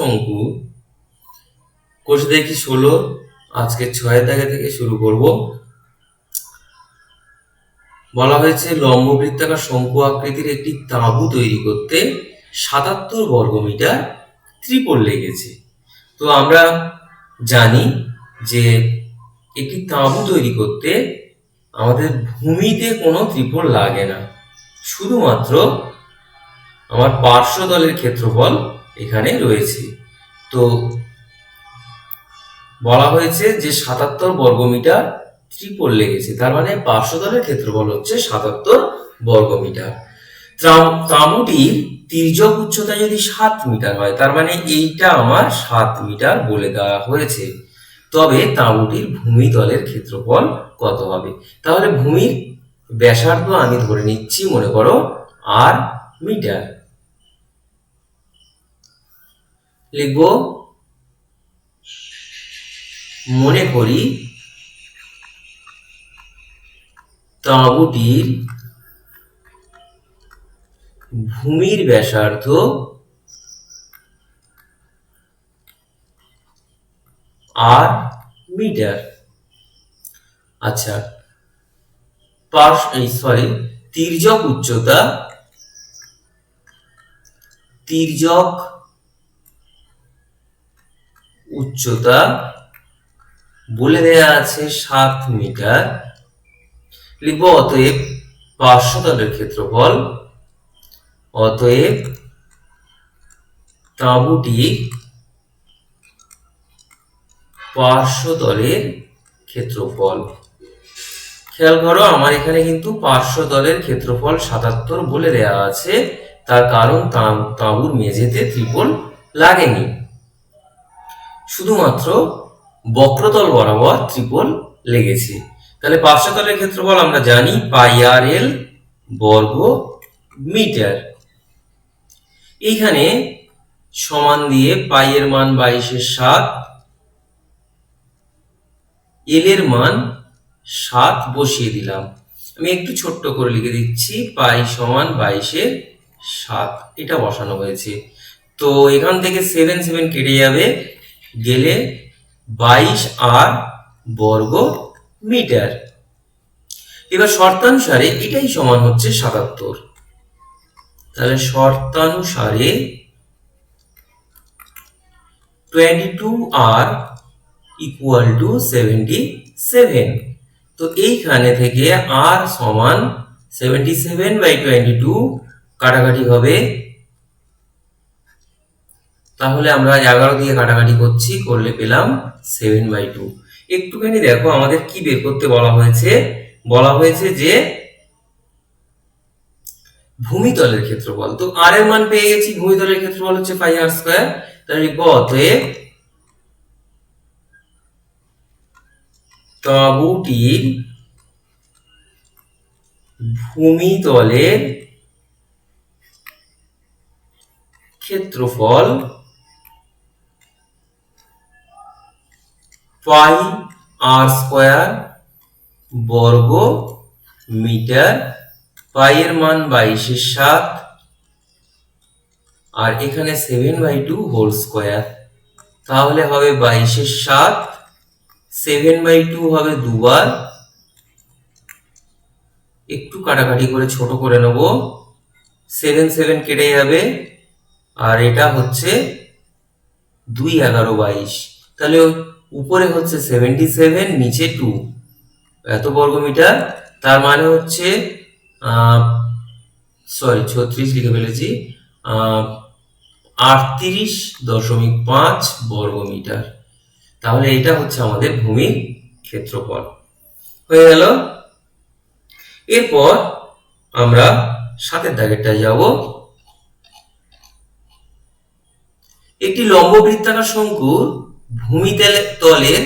শঙ্কু। কোষ দেখি ষোলো, আজকে ছয়ের দাগে থেকে শুরু করব। বলা হয়েছে লম্ব বৃত্তাকার শঙ্কু আকৃতির একটি তাঁবু তৈরি করতে সাতাত্তর বর্গমিটার ত্রিপল লেগেছে। তো আমরা জানি যে একটি তাঁবু তৈরি করতে আমাদের ভূমিতে কোনো ত্রিপল লাগে না। শুধুমাত্র আমার পার্শ্ব দলের ক্ষেত্রফল এখানে রয়েছে। তো বলা হয়েছে যে সাতাত্তর বর্গমিটার ত্রিপল লেগেছে। তার মানে পার্শ্ব দলের ক্ষেত্রফল হচ্ছে সাতাত্তর বর্গমিটার। তাঁবুটির তির্যক উচ্চতা যদি সাত মিটার হয়, তার মানে এইটা আমার সাত মিটার বলে দেওয়া হয়েছে। তবে তাঁবুটির ভূমিতলের ক্ষেত্রফল কত হবে? তাহলে ভূমির ব্যাসার্ধ আমি ধরে নিচ্ছি, মনে করো, আর মিটার। লিখব মনে করি তাঁবুটির ভূমির ব্যাসার্ধ আর মিটার। আচ্ছা এই সরি তির্যক উচ্চতা তির্যক উচ্চতা বলে দেয়া আছে সাত মিটার। লিখব, অতএব পার্শ্বতলের ক্ষেত্রফল। অতএব তাঁবুটির পার্শ্বতলের ক্ষেত্রফল। খেয়াল করো, আমার এখানে কিন্তু পার্শ্বতলের ক্ষেত্রফল সাতাত্তর বলে দেয়া আছে। তার কারণ তাঁবুর মেঝেতে ত্রিপল লাগেনি। শুধুমাত্র বক্রতল বরাবর ত্রিপল লেগেছে। তাহলে পার্শ্বতলের ক্ষেত্রফল আমরা জানি পাই আর এল বর্গ মিটার। এইখানে সমান দিয়ে পাই এর মান বাইশের সাত, এল এর মান সাত বসিয়ে দিলাম। আমি একটু ছোট্ট করে লিখে দিচ্ছি, পাই সমান বাইশের সাত, এটা বসানো হয়েছে। তো এখান থেকে সেভেন সেভেন কেটে যাবে। গেলে বাইশ আর বর্গ মিটার। এবার শর্তানুসারে এটাই সমান হচ্ছে সাতাত্তর। তাহলে শর্তানুসারে twenty two r equal to seventy seven তো এইখানে থেকে আর সমান seventy seven by twenty two কাটাকাটি হবে তাহলে আমরা এগারো দিয়ে কাটাকাটি করছি, করলে পেলাম সেভেন বাই টু একটুখানি দেখো আমাদের কি বের করতে বলা হয়েছে। বলা হয়েছে যে ভূমিতলের ক্ষেত্রফল। তো আর এর মান পেয়ে গেছি, ভূমিতলের ক্ষেত্রফল হচ্ছে পাই আর স্কোয়ার তাহলে লিখব, অতএব তাঁবুটির ভূমিতলের ক্ষেত্রফল পাই আর স্কোয়ার বর্গ মিটার পাই এর মান বাইশের সাত আর এখানে seven by two whole square তাহলে হবে বাইশের সাত সেভেন বাই টু হবে দুবার। একটু কাটাকাটি করে ছোট করে নেব। সেভেন সেভেন কেটে যাবে। আর এটা হচ্ছে দুই এগারো বাইশ। তাহলে উপরে হচ্ছে সেভেন্টি সেভেন নিচে টু এত বর্গমিটার তার মানে হচ্ছে সরি ছত্রিশ লিখে ফেলেছি আটত্রিশ দশমিক পাঁচ বর্গমিটার তাহলে এটা হচ্ছে আমাদের ভূমির ক্ষেত্রফল। হয়ে গেল। এরপর আমরা সাতের দাগেরটায় যাব। একটি লম্ব বৃত্তাকার শঙ্কুর ভূমিতলে তলের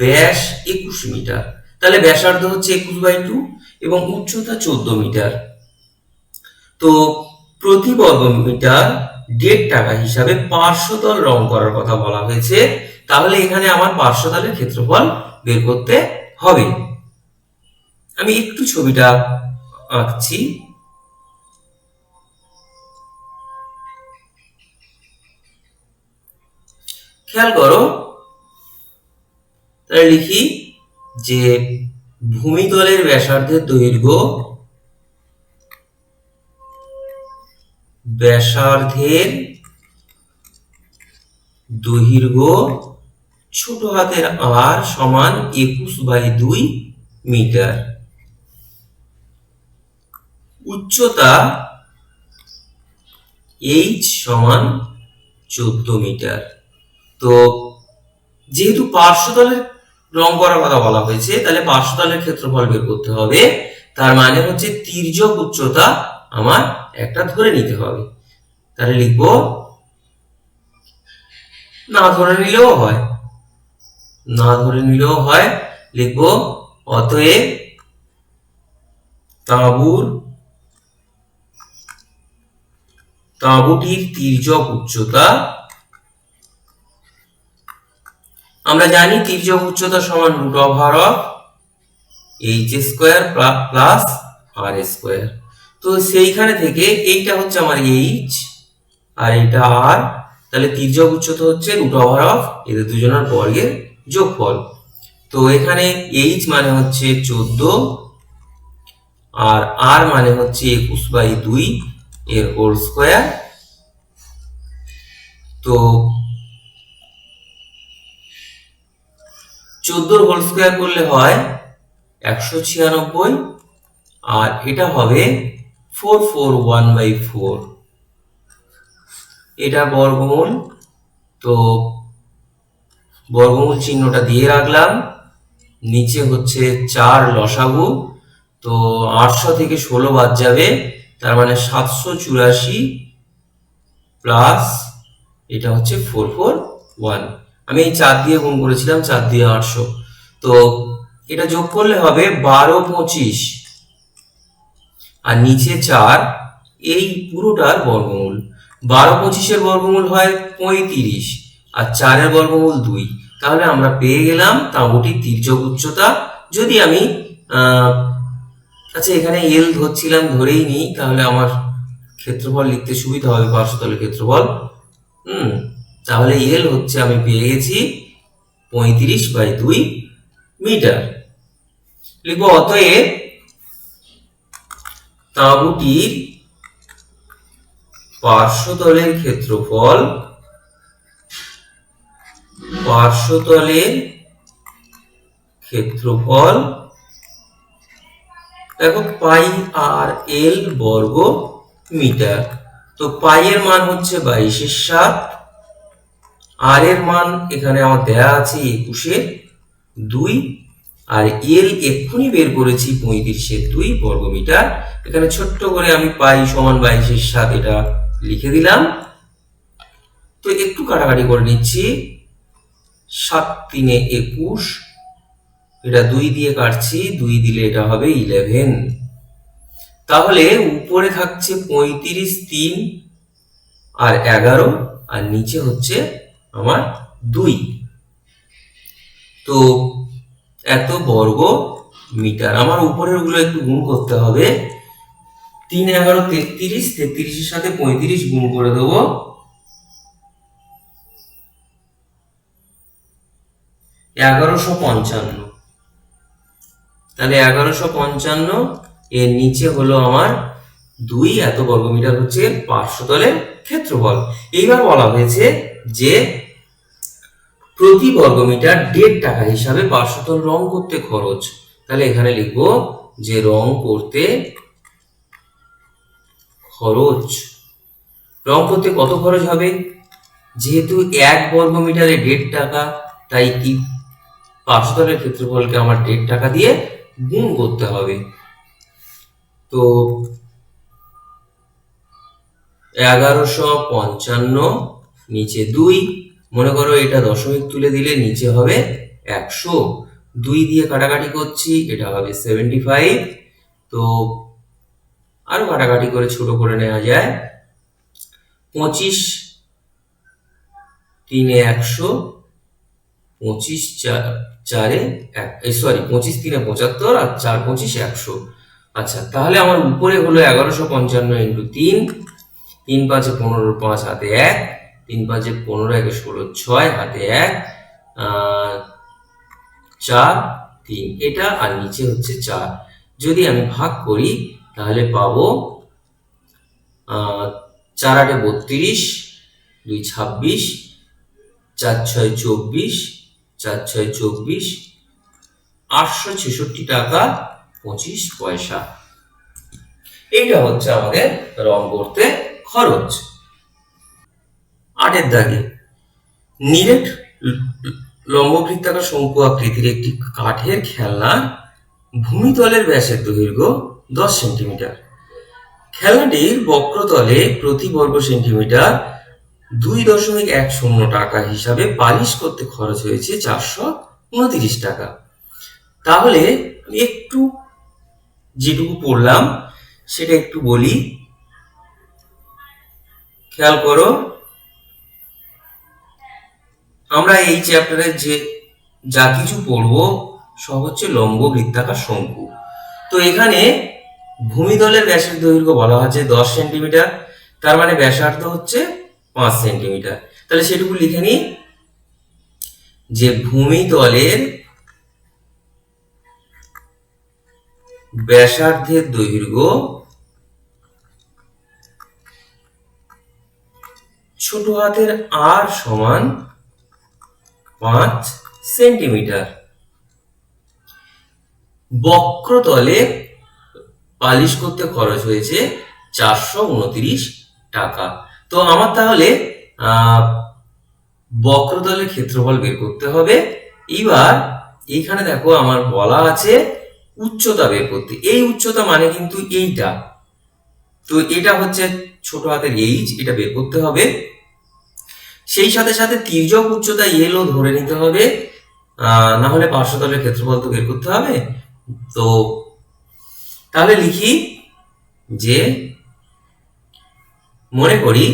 ব্যাস একুশ মিটার। তাহলে ব্যাসার্ধ হচ্ছে একুশ বাই টু এবং উচ্চতা চোদ্দ মিটার। তো প্রতি বর্গ মিটার দেড় টাকা হিসাবে পার্শ্বতল রং করার কথা বলা হয়েছে। তাহলে এখানে আমার পার্শ্বতলের ক্ষেত্রফল বের করতে হবে। আমি একটু ছবিটা আঁকছি। খেয়াল করো। তাহলে লিখি যে ভূমিতলের ব্যাসার্ধের দৈর্ঘ্য ব্যাসার্ধের দৈর্ঘ্য ছোট হাতের আর সমান একুশ বাই দুই মিটার। উচ্চতা এইচ সমান চোদ্দ মিটার। তো যেহেতু পার্শ্বতলের রং করার কথা বলা হয়েছে, তাহলে পার্শ্বতলের ক্ষেত্রফল বের করতে হবে। তার মানে হচ্ছে তির্যক উচ্চতা আমার একটা ধরে নিতে হবে। তাহলে লিখব, না ধরে নিলেও হয়। না ধরে নিলেও হয়, লিখব, অতএব তাঁবুর, তাঁবুটির তির্যক উচ্চতা আমরা জানি তির্যক উচ্চতা সমান root over of h square plus r square তো সেইখানে থেকে এইটা হচ্ছে আমার এইচ আর এটা আর তাহলে তির্যক উচ্চতা হচ্ছে রুট ওভার অফ এদের দুজনের বর্গের যোগফল। তো এখানে এইচ মানে হচ্ছে চোদ্দ আর আর মানে হচ্ছে একুশ বাই দুই এর হোল স্কোয়ার তো চোদ্দোর হোল স্কোয়ার করলে হয় একশো ছিয়ানব্বই, আর এটা হবে four four one by four এটা বর্গমূল, তো বর্গমূল চিহ্নটা দিয়ে রাখলাম। নিচে হচ্ছে চার লসাগু, তো আটশো থেকে ষোলো বাদ যাবে, তার মানে সাতশো চুরাশি প্লাস এটা হচ্ছে ফোর ফোর ওয়ান আমি এই চার দিয়ে গুণ করেছিলাম, চার দিয়ে আটশো। তো এটা যোগ করলে হবে বারো পঁচিশ। আর নিচে চার, এই পুরোটার বর্গমূল। বারো পঁচিশের বর্গমূল হয় পঁয়ত্রিশ, আর চারের বর্গমূল দুই। তাহলে আমরা পেয়ে গেলাম তাঁবুটির তির্যক উচ্চতা। যদি আমি আচ্ছা এখানে এল ধরছিলাম, ধরেই নিই, তাহলে আমার ক্ষেত্রফল লিখতে সুবিধা হবে পার্শ্বতলের ক্ষেত্রফল। হুম তাহলে এল হচ্ছে আমি পেয়ে গেছি পঁয়ত্রিশ বাই দুই মিটার। লিখব অতএব তাঁবুটির পার্শ্বতলের ক্ষেত্রফল পার্শ্বতলের ক্ষেত্রফল দেখো পাই আর এল বর্গ মিটার। তো পাই এর মান হচ্ছে বাইশের সাত আর এর মান এখানে আমার দেয়া আছে একুশের দুই, আর এল এক্ষুনি বের করেছি পঁয়ত্রিশের দুই বর্গমিটার। এখানে ছোট্ট করে আমি পাই সমান বাইশের সাত এটা লিখে দিলাম। তো একটু কাটাকাটি করে নিচ্ছি। সাত তিনে একুশ, এটা দুই দিয়ে কাটছি, দুই দিলে এটা হবে ইলেভেন তাহলে উপরে থাকছে পঁয়ত্রিশ তিন আর এগারো, আর নিচে হচ্ছে আমার দুই। তো এত বর্গ মিটার। আমার উপরেরগুলো একটু গুণ করতে হবে। তিন, এগারো, তেত্রিশ, তেত্রিশের সাথে পঁয়ত্রিশ গুণ করে দেবো। এগারোশো পঞ্চান্ন। তাহলে এগারোশো পঞ্চান্ন এর নিচে হলো আমার দুই। এত বর্গমিটার হচ্ছে পার্শ্বতলের ক্ষেত্রফল। এইবার বলা হয়েছে যে প্রতি বর্গমিটার দেড় টাকা হিসাবে পার্শ্বতল রং করতে খরচ। তাহলে এখানে লিখব যে রং করতে খরচ। রং করতে কত খরচ হবে? যেহেতু এক বর্গমিটারে দেড় টাকা, তাই কি পার্শ্বতলের ক্ষেত্রফলকে আমার দেড় টাকা দিয়ে গুণ করতে হবে? তো এগারোশো পঞ্চান্ন, নিচে দুই মনে করো এটা দশমিক তুলে দিলে নিচে হবে একশো। দুই দিয়ে কাটাকাটি করছি, এটা হবে সেভেন্টি ফাইভ তো আরও কাটাকাটি করে ছোট করে নেওয়া যায়। পঁচিশ তিনে একশো, পঁচিশ চার চারে এক সরি পঁচিশ তিনে পঁচাত্তর আর চার পঁচিশ একশো। আচ্ছা তাহলে আমার উপরে হলো এগারোশো পঞ্চান্ন ইন্টু তিন। তিন পাঁচে পনেরো, পাঁচ হাতে এক। তিন পাঁচে পনেরো, একে ষোলো, ছয়, হাতে এক চার, তিন। এটা আর নিচে হচ্ছে চার। যদি আমি ভাগ করি, তাহলে পাবো চার আটে বত্রিশ, দুই ছাব্বিশ, চার ছয় চব্বিশ, চার ছয় চব্বিশ, আটশো ছেষট্টি টাকা, পঁচিশ পয়সা। এইটা হচ্ছে আমাদের রং করতে খরচ। আটের দাগে। নিরেট লম্ববৃত্তাকার শঙ্কু আকৃতির একটি কাঠের খেলনা ভূমিতলের ব্যাসের দৈর্ঘ্য দশ সেন্টিমিটার। খেলনাটির বক্রতলে প্রতি বর্গ সেন্টিমিটার দুই দশমিক এক শূন্য টাকা হিসাবে পালিশ করতে খরচ হয়েছে চারশো উনত্রিশ টাকা। তাহলে আমি একটু যেটুকু পড়লাম, সেটা একটু বলি। খেয়াল করো আমরা এই চ্যাপ্টারে যে যা কিছু পড়ব, সব হচ্ছে লম্ব, বৃত্তাকার, শঙ্কু। তো এখানে ভূমিতলের ব্যাসের দৈর্ঘ্য বলা হচ্ছে দশ সেন্টিমিটার, তার মানে ব্যাসার্ধ হচ্ছে পাঁচ সেন্টিমিটার। তাহলে সেটুকু লিখে নিই। যে ভূমিতলের ব্যাসার্ধের দৈর্ঘ্য ছোট হাতের আর সমান পাঁচ সেন্টিমিটার। বক্রতলে পালিশ করতে খরচ হয়েছে চারশো উনত্রিশ টাকা। তো আমার তাহলে বক্রতলের ক্ষেত্রফল বের করতে হবে। এবার এইখানে দেখো আমার বলা আছে উচ্চতা বের করতে। এই উচ্চতা মানে কিন্তু এইটা। তো এটা হচ্ছে ছোট হাতের এইচ এটা বের করতে হবে। সেই সাথে সাথে তির্যক উচ্চতা এলও ধরে নিতে হবে। না হলে পার্শ্বতলের ক্ষেত্রফল তো বের করতে হবে। তো তাহলে লিখি যে, মনে করি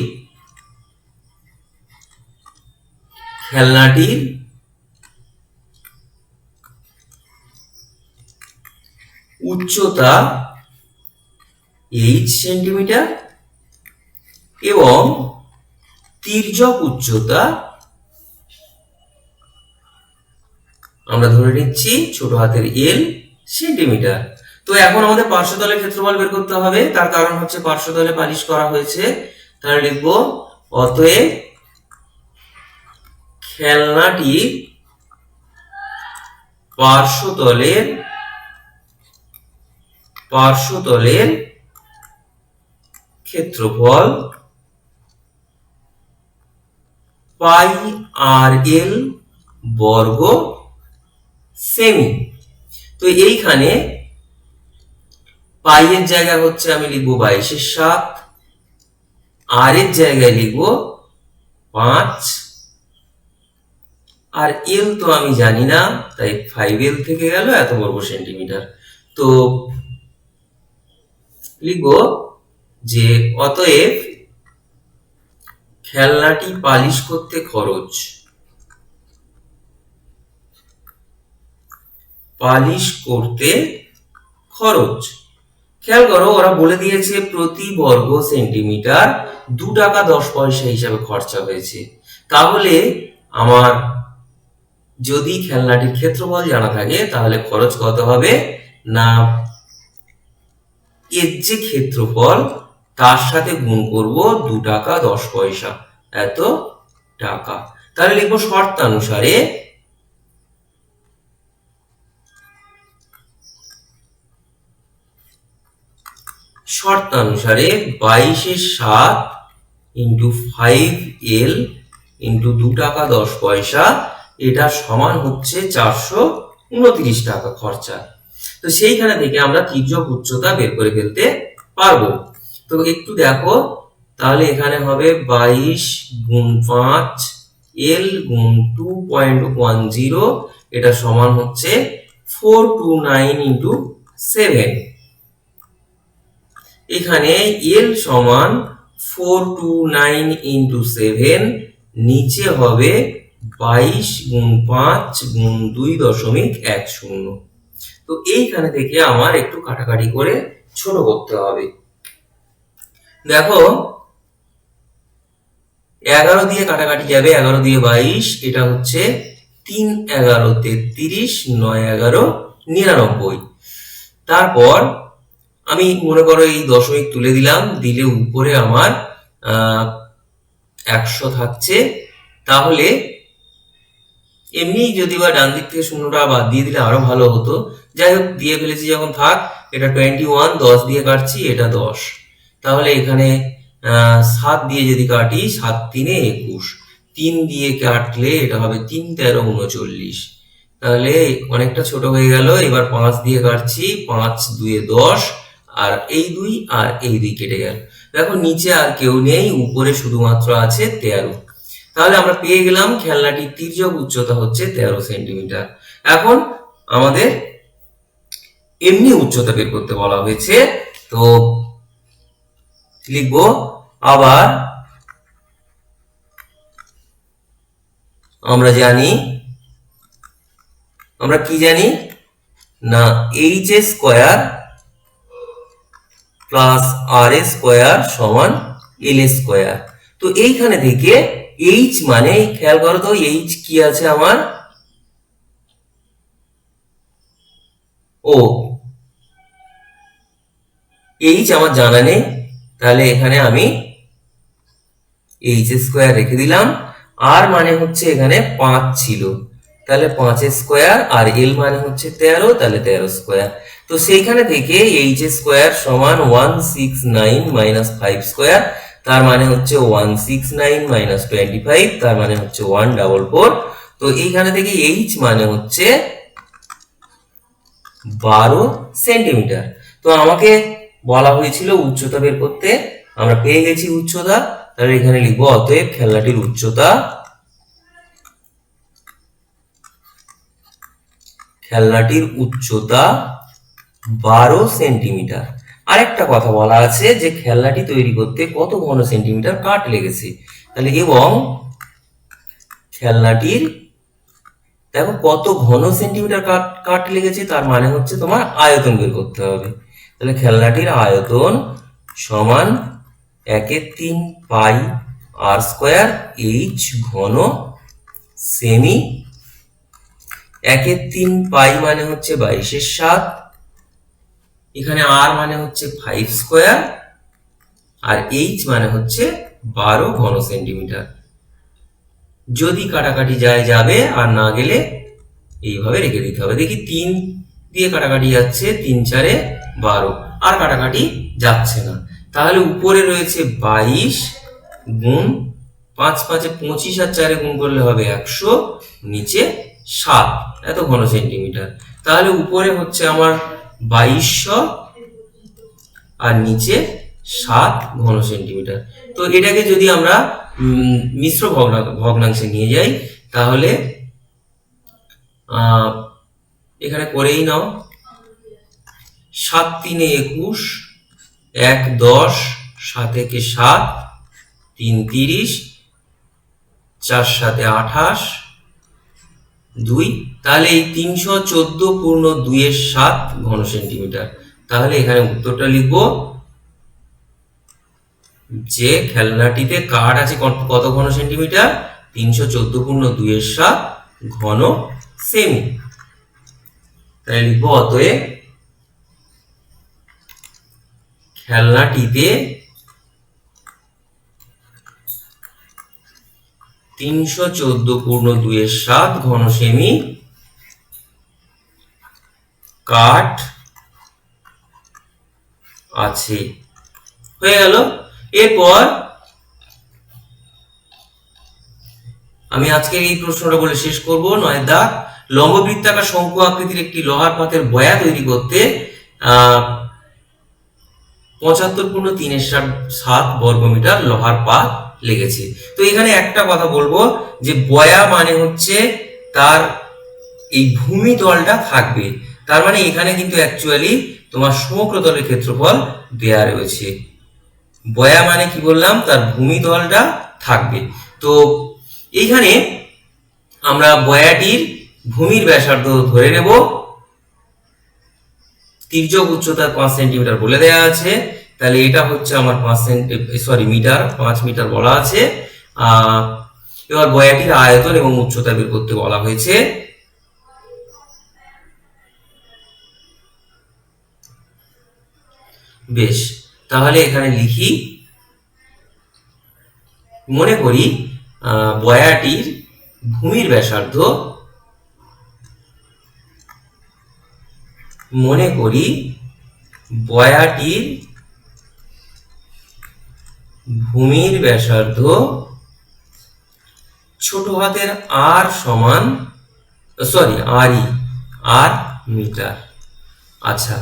খেলনাটির উচ্চতা এইচ সেন্টিমিটার এবং তির্যক উচ্চতা। আমরা ধরে নিচ্ছি ছোট হাতের এল সেন্টিমিটার তো এখন আমাদের পার্শ্বতলের ক্ষেত্রফল বের করতে হবে। তার কারণ হচ্ছে পার্শ্বতলে পালিশ করা হয়েছে। তাহলে লিখব, অতএব খেলনাটির পার্শ্বতলের পার্শ্বতলের ক্ষেত্রফল পাই আর এল বর্গ সেমি। তো এইখানে পাই এর জায়গা হচ্ছে আমি লিখব বাইশের সাত, আর এর জায়গায় লিখব পাঁচ। আর এল তো আমি জানি না, তাই ফাইভ এল থেকে গেল, এত বর্গ সেন্টিমিটার। তো লিখব যে অতএব খেলনাটি পালিশ করতে খরচ। পালিশ করতে খরচ। খেয়াল করো, ওরা বলে দিয়েছে প্রতি বর্গ সেন্টিমিটার দু টাকা দশ পয়সা হিসাবে খরচা হয়েছে। তাহলে আমার যদি খেলনাটির ক্ষেত্রফল জানা থাকে, তাহলে খরচ কত হবে? না, এর যে ক্ষেত্রফল তার সাথে গুণ করব? দু টাকা, দশ পয়সা। এত টাকা। তাহলে লিখব শর্তানুসারে শর্তানুসারে বাইশের সাত ইন্টু ফাইভ এল ইন্টু দু টাকা, দশ পয়সা। এটা সমান হচ্ছে চারশো উনত্রিশ টাকা খরচা। তো সেইখানে থেকে আমরা তির্যক উচ্চতা বের করে ফেলতে পারব। তো একটু দেখো। তাহলে এখানে হবে বাইশ গুণ পাঁচ, এল গুণ টু পয়েন্ট ওয়ান জিরো, এটা সমান হচ্ছে four two nine into seven. এখানে এল সমান four two nine into seven, নিচে হবে বাইশ গুণ পাঁচ গুণ দুই দশমিক এক শূন্য। তো এইখানে থেকে আমার একটু কাটাকাটি করে ছোট করতে হবে। দেখো, এগারো দিয়ে কাটাকাটি যাবে, এগারো দিয়ে বাইশ, এটা হচ্ছে তিন এগারো তেত্রিশ, নয় এগারো নিরানব্বই। তারপর আমি মনে করো এই দশমিক তুলে দিলাম, দিলে উপরে আমার একশো থাকছে। তাহলে এমনি যদি বা ডান দিক থেকে শূন্যটা বাদ দিয়ে দিলে আরও ভালো হতো। যাই হোক, দিয়ে ফেলেছি যখন, থাক, এটা টোয়েন্টি ওয়ান দশ দিয়ে কাটছি, এটা দশ। তাহলে এখানে সাত দিয়ে যদি কাটি, সাত তিনে একুশ। তিন দিয়ে কাটলে এটা হবে তিন তেরো উনচল্লিশ। তাহলে অনেকটা ছোট হয়ে গেল, এবার পাঁচ দিয়ে কাটছি, পাঁচ দুয়ে দশ, আর এই দুই আর এই দুই কেটে গেল। দেখো, নিচে আর কেউ নেই, উপরে শুধুমাত্র আছে তেরো। তাহলে আমরা পেয়ে গেলাম, খেলনাটির তির্যক উচ্চতা হচ্ছে তেরো সেন্টিমিটার। এখন আমাদের এমনি উচ্চতা বের করতে বলা হয়েছে, তো লিখব আবার আমরা জানি, আমরা কি জানি? না এইচ এ স্কোয়ার প্লাস আর এ স্কোয়ার সমান এল এ স্কোয়ার তো এইখানে থেকে এইচ মানে খেয়াল করো তো এইচ কি আছে আমার? ও এইচ আমার জানা নেই। তাহলে এখানে আমি এইচ স্কোয়ার রেখে দিলাম। আর মানে হচ্ছে এখানে পাঁচ ছিল। তাহলে পাঁচ স্কোয়ার আর এল মানে হচ্ছে তেরো, তাহলে তেরো স্কোয়ার তো সেইখানে থেকে এইচ স্কোয়ার সমান one six nine minus five square তার মানে হচ্ছে one six nine minus twenty five তার মানে হচ্ছে ওয়ান ডাবল ফোর তো এইখানে থেকে এইচ মানে হচ্ছে বারো সেন্টিমিটার তো আমাকে বলা হয়েছিল উচ্চতা বের করতে। আমরা পেয়ে গেছি উচ্চতা। তাহলে এখানে লিখব, অতএব খেলনাটির উচ্চতা। খেলনাটির উচ্চতা বারো সেন্টিমিটার। আরেকটা কথা বলা আছে যে খেলনাটি তৈরি করতে কত ঘন সেন্টিমিটার কাঠ লেগেছে। তাহলে এবং খেলনাটির, দেখো কত ঘন সেন্টিমিটার কাঠ কাঠ লেগেছে, তার মানে হচ্ছে তোমার আয়তন বের করতে হবে। তাহলে খেলনাটির আয়তন সমান একের তিন পাই আর স্কোয়ার এইচ ঘন সেমি একের তিন পাই মানে হচ্ছে বাইশের সাত। এখানে আর মানে হচ্ছে ফাইভ স্কোয়ার আর এইচ মানে হচ্ছে বারো ঘন সেন্টিমিটার। যদি কাটাকাটি যায় যাবে আর না গেলে এইভাবে রেখে দিতে হবে। দেখি তিন দিয়ে কাটাকাটি যাচ্ছে, তিন চারে বারো। আর কাটাকাটি যাচ্ছে না। তাহলে উপরে রয়েছে বাইশ গুণ পাঁচ পাঁচে পঁচিশ আর চারে গুণ করলে হবে একশো, নিচে সাত। এত ঘন সেন্টিমিটার। তাহলে উপরে হচ্ছে আমার বাইশশো আর নিচে সাত ঘন সেন্টিমিটার। তো এটাকে যদি আমরা মিশ্র ভগ্না- ভগ্নাংশে নিয়ে যাই, তাহলে এখানে করেই নাও। সাত তিনে একুশ, এক দশ, সাত একে সাত, তিন তিরিশ, চার সাথে আঠাশ, দুই। তাহলে এই তিনশো চোদ্দ পূর্ণ দুইয়ের সাত ঘন সেন্টিমিটার। তাহলে এখানে উত্তরটা লিখব। যে খেলনাটিতে কাঠ আছে কত- ঘন সেন্টিমিটার? তিনশো চোদ্দ পূর্ণ দুইয়ের সাত ঘন সেমি। তাই লিখব অতএব খেলনাটিতে তিনশো চোদ্দ পূর্ণ দুইয়ের সাত ঘন সেমি কাঠ আছে। হয়ে গেল। এরপর আমি আজকের এই প্রশ্নটা বলে শেষ করব। নয় দাগ লম্ববৃত্তাকার শঙ্কু আকৃতির একটি লোহার পাতের বয়া তৈরি করতে, আহ পঁচাত্তর পূর্ণ তিন সাত বর্গমিটার লোহার পাত লেগেছে। তো এখানে একটা কথা বলব যে বয়া মানে হচ্ছে তার এই ভূমিতলটা থাকবে। তার মানে এখানে কিন্তু অ্যাকচুয়ালি তোমার সমগ্রতলের ক্ষেত্রফল দেয়া রয়েছে। বয়া মানে কি বললাম? তার ভূমিতলটা থাকবে। তো এইখানে আমরা বয়াটির ভূমির ব্যাসার্ধ ধরে নেব। তির্যক উচ্চতা পাঁচ সেন্টিমিটার বলে দেওয়া আছে। তাহলে এটা হচ্ছে আমার পাঁচ সেন্টি সরি মিটার, পাঁচ মিটার বলা আছে। এবার বয়াটির আয়তন এবং উচ্চতা বের করতে বলা হয়েছে। বেশ, তাহলে এখানে লিখি, মনে করি বয়াটির ভূমির ব্যাসার্ধ মনে করি বয়াটির ভূমির ব্যাসার্ধ ছোট হাতের আর সমান সরি আর ই আর মিটার। আচ্ছা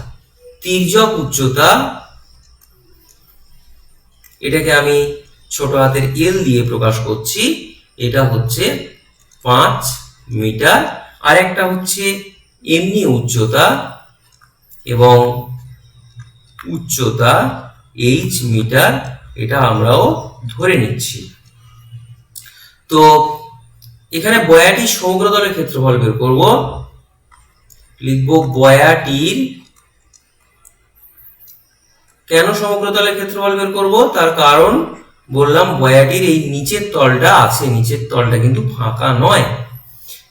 তির্যক উচ্চতা, এটাকে আমি ছোট হাতের এল দিয়ে প্রকাশ করছি, এটা হচ্ছে পাঁচ মিটার। আর একটা হচ্ছে এমনি উচ্চতা এবং উচ্চতা এইচ মিটার এটা আমরাও ধরে নিচ্ছি। তো এখানে বয়াটির সমগ্রতলের ক্ষেত্রফল বের করব। লিখব বয়াটির কেন সমগ্রতলের ক্ষেত্রফল বের করব? তার কারণ বললাম বয়াটির এই নিচের তলটা আছে, নিচের তলটা কিন্তু ফাঁকা নয়।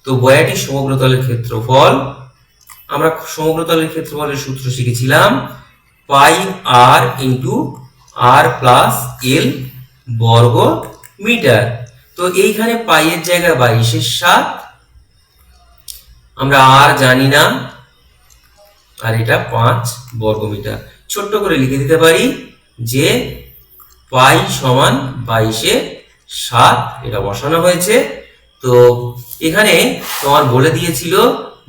তো বয়াটির সমগ্রতলের ক্ষেত্রফল আমরা সমগ্রতলের ক্ষেত্রফলের সূত্র শিখেছিলাম পাই আর ইন্টু আর প্লাস এল বর্গ মিটার। তো এইখানে পাইয়ের জায়গায় বাইশের সাত। আমরা আর জানি না, আর এটা পাঁচ বর্গ মিটার। ছোট্ট করে লিখে দিতে পারি যে পাই সমান বাইশে সাত, এটা বসানো হয়েছে। তো এখানে তোমার বলে দিয়েছিল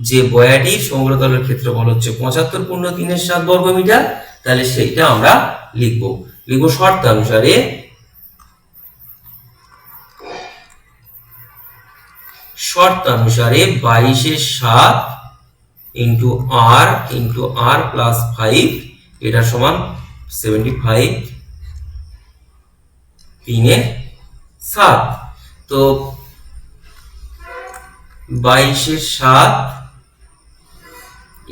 যে বয়াটির সমগ্রতলের ক্ষেত্রফল হচ্ছে পঁচাত্তর পূর্ণ তিনের সাত বর্গ মিটার তাহলে সেইটা আমরা লিখব। লিখব শর্তানুসারে শর্তানুসারে বাইশের সাত into r into r plus five, এটা সমান সেভেন্টি ফাইভ তিনে সাত। তো বাইশের সাত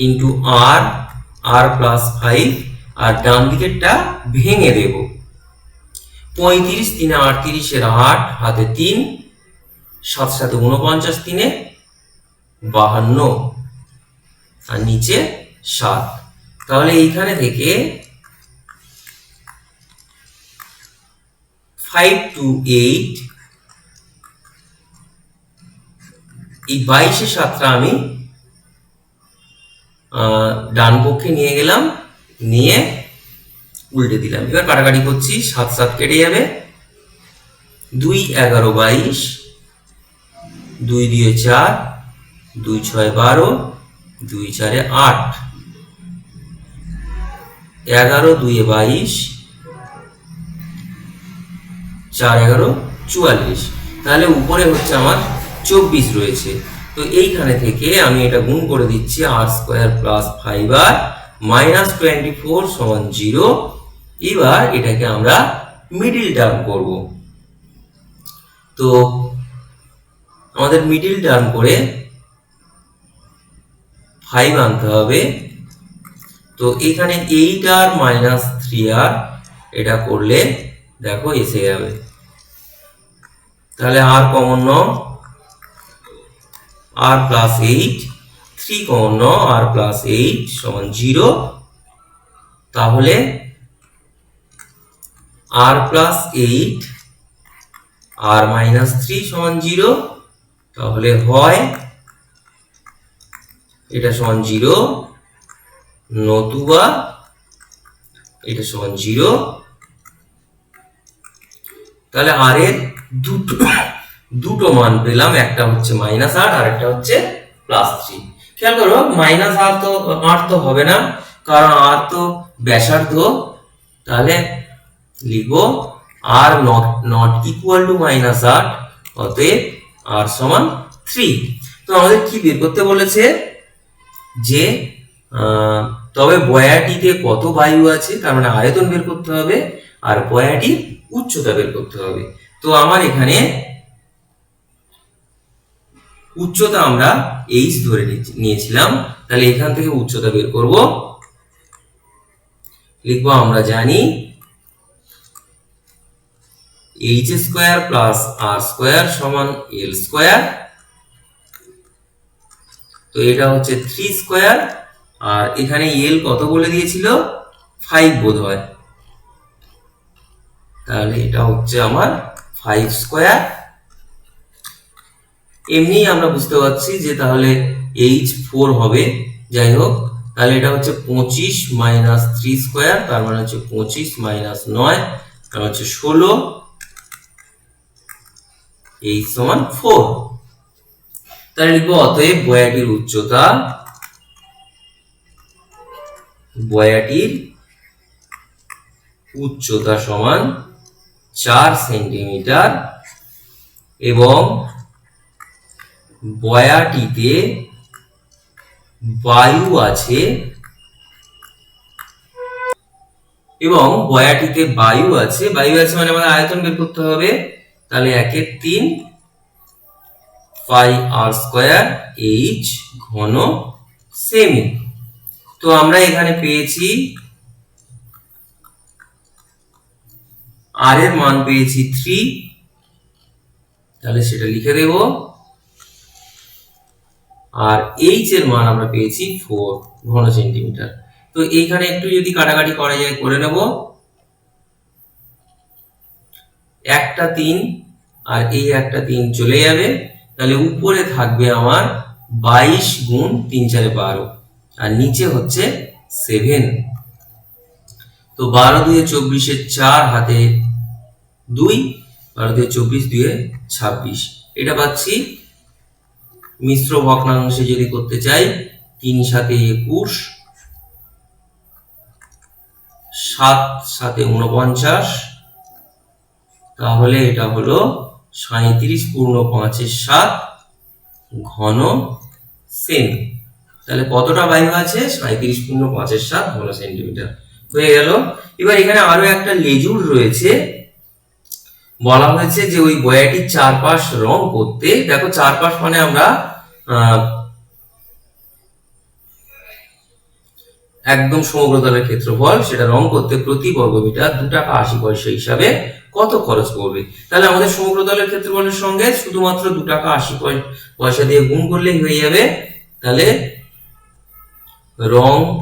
into r r plus five আর ডান দিকেরটা ভেঙে দেব। পঁয়ত্রিশ তিনে আটত্রিশের আট, হাতে তিন, সাত সাথে উনপঞ্চাশ তিনে বাহান্ন, আর নিচে সাত। তাহলে এইখানে থেকে ফাইভ টু এইট এই বাইশে সাতটা আমি ডান পক্ষে নিয়ে গেলাম, নিয়ে উল্টে দিলাম। এবার কাটাকাটি করছি, সাত সাত কেটে যাবে। দুই এগারো বাইশ, দুই দিয়ে চার, দুই ছয় বারো, দুই চারে আট। এগারো দুইয়ে বাইশ, চার এগারো চুয়াল্লিশ। তাহলে উপরে হচ্ছে আমার চব্বিশ রয়েছে। তো এইখানে থেকে আমি এটা গুণ করে দিচ্ছি r square plus five r minus twenty four সমান জিরো এবার এটাকে আমরা মিডিল টার্ম করব। তো আমাদের মিডিল টার্ম করে ফাইভ আনতে হবে। তো এখানে eight r minus three r এটা করলে দেখো এসে যাবে তাহলে আর কমন ন r plus eight three common ন আর প্লাস এইট সমান জিরো তাহলে r plus eight r minus three সমান জিরো তাহলে হয় এটা সমান জিরো নতুবা এটা সমান জিরো তাহলে আর এর দুটো দুটো মান পেলাম, একটা হচ্ছে মাইনাস আট আর একটা হচ্ছে প্লাস থ্রি খেয়াল করো মাইনাস আর তো, আট তো হবে না, কারণ আর তো ব্যাসার্ধ। তাহলে লিখব r not not equal to minus আট, অতএব আর সমান থ্রি তো আমাদের কি বের করতে বলেছে? যে তবে বয়াটিতে কত বায়ু আছে, তার মানে আয়তন বের করতে হবে, আর বয়াটির উচ্চতা বের করতে হবে। তো আমার এখানে উচ্চতা আমরা এইচ ধরে নিয়েছিলাম। তাহলে এখান থেকে উচ্চতা বের করব। লিখব আমরা জানি h square plus r square সমান এল স্কোয়ার তো এটা হচ্ছে থ্রি স্কোয়ার আর এখানে এল কত বলে দিয়েছিল? ফাইভ বোধ হয়। তাহলে এটা হচ্ছে আমার ফাইভ স্কোয়ার এমনি আমরা বুঝতে পারছি যে তাহলে এইচ ফোর হবে। যাই হোক, তাহলে এটা হচ্ছে পঁচিশ মাইনাস থ্রি স্কোয়ার তার মানে হচ্ছে পঁচিশ মাইনাস নয়, তার মানে হচ্ছে ষোলো এইচ সমান ফোর তাহলে লিখব অতএব বয়াটির উচ্চতা বয়াটির উচ্চতা সমান চার সেন্টিমিটার এবং বয়াটিতে বায়ু আছে এবং বয়াটিতে বায়ু আছে। বায়ু আছে মানে আমাদের আয়তন বের করতে হবে। তাহলে একের তিন পাই আর স্কোয়ার এইচ ঘন সেমি। তো আমরা এখানে পেয়েছি আর এর মান পেয়েছি থ্রি তাহলে সেটা লিখে দেব। আর এইচ এর মান আমরা পেয়েছি ফোর ঘন সেন্টিমিটার তো এইখানে একটু যদি কাটাকাটি করা যায় করে নেব। একটা তিন আর এই একটা তিন চলে যাবে। তাহলে উপরে থাকবে আমার বাইশ গুণ তিন চারে বারো। আর নিচে হচ্ছে সেভেন তো বারো দুয়ে চব্বিশের চার হাতে দুই, বারো দুয়ে চব্বিশ দুয়ে ছাব্বিশ। এটা পাচ্ছি মিশ্র ভগ্নাংশে যদি করতে চাই, তিন সাথে একুশ, সাত সাথে উনপঞ্চাশ তাহলে এটা হলো সাঁত্রিশ পূর্ণ পাঁচের সাত ঘন সেমি। তাহলে কতটা বায়ু আছে সাঁত্রিশ পূর্ণ পাঁচের সাত ঘন সেন্টিমিটার। হয়ে গেল। এবার এখানে আরও একটা লেজুর রয়েছে। বলা হয়েছে যে ওই বয়াটির চারপাশ রং করতে। দেখো চারপাশ মানে আমরা একদম সমগ্রতলের ক্ষেত্রফল, সেটা রং করতে প্রতি বর্গমিটার দু টাকা আশি পয়সা হিসাবে কত খরচ করবে? তাহলে আমাদের সমগ্র সমগ্রতলের ক্ষেত্রফলের সঙ্গে শুধুমাত্র দু টাকা আশি পয়- পয়সা দিয়ে গুণ করলেই হয়ে যাবে। তাহলে রং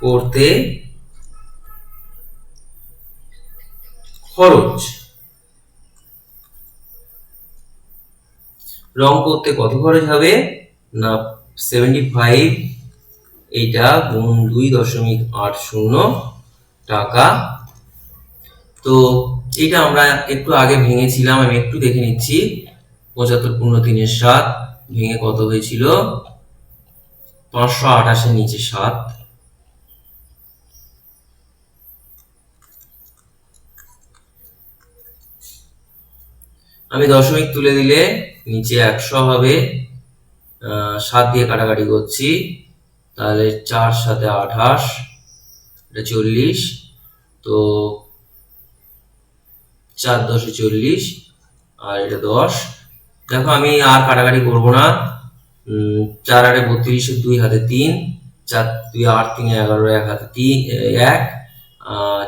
করতে খরচ। রং করতে কত খরচ হবে? না সেভেন্টি ফাইভ এইটা গুণ দুই দশমিক আট শূন্য টাকা। তো এটা আমরা একটু আগে ভেঙেছিলাম, আমি একটু দেখে নিচ্ছি। পঁচাত্তর পূর্ণ তিনের সাত, ভেঙে কত হয়েছিল? পাঁচশো আঠাশের নিচে সাত। আমি দশমিক তুলে দিলে নিচে একশো হবে সাত দিয়ে কাটাকাটি করছি, তাহলে চার সাথে আঠাশ, এটা চল্লিশ, তো চার দশে চল্লিশ, আর এটা দশ। দেখো আমি আর কাটাকাটি করব না চার আটে বত্রিশে দুই হাতে তিন, চার দুই আট তিন এগারো এক হাতে তিন এক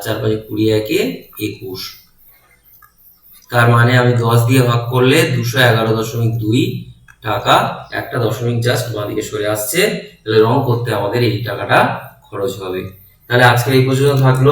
চার পাঁচে কুড়ি একে একুশ। তার মানে আমি দশ দিয়ে ভাগ করলে দুশো এগারো দশমিক দুই টাকা একটা দশমিক জাস্ট বাঁদিকে সরে আসছে। তাহলে রং করতে আমাদের এই টাকাটা খরচ হবে। তাহলে আজকে এই পর্যন্ত থাকল।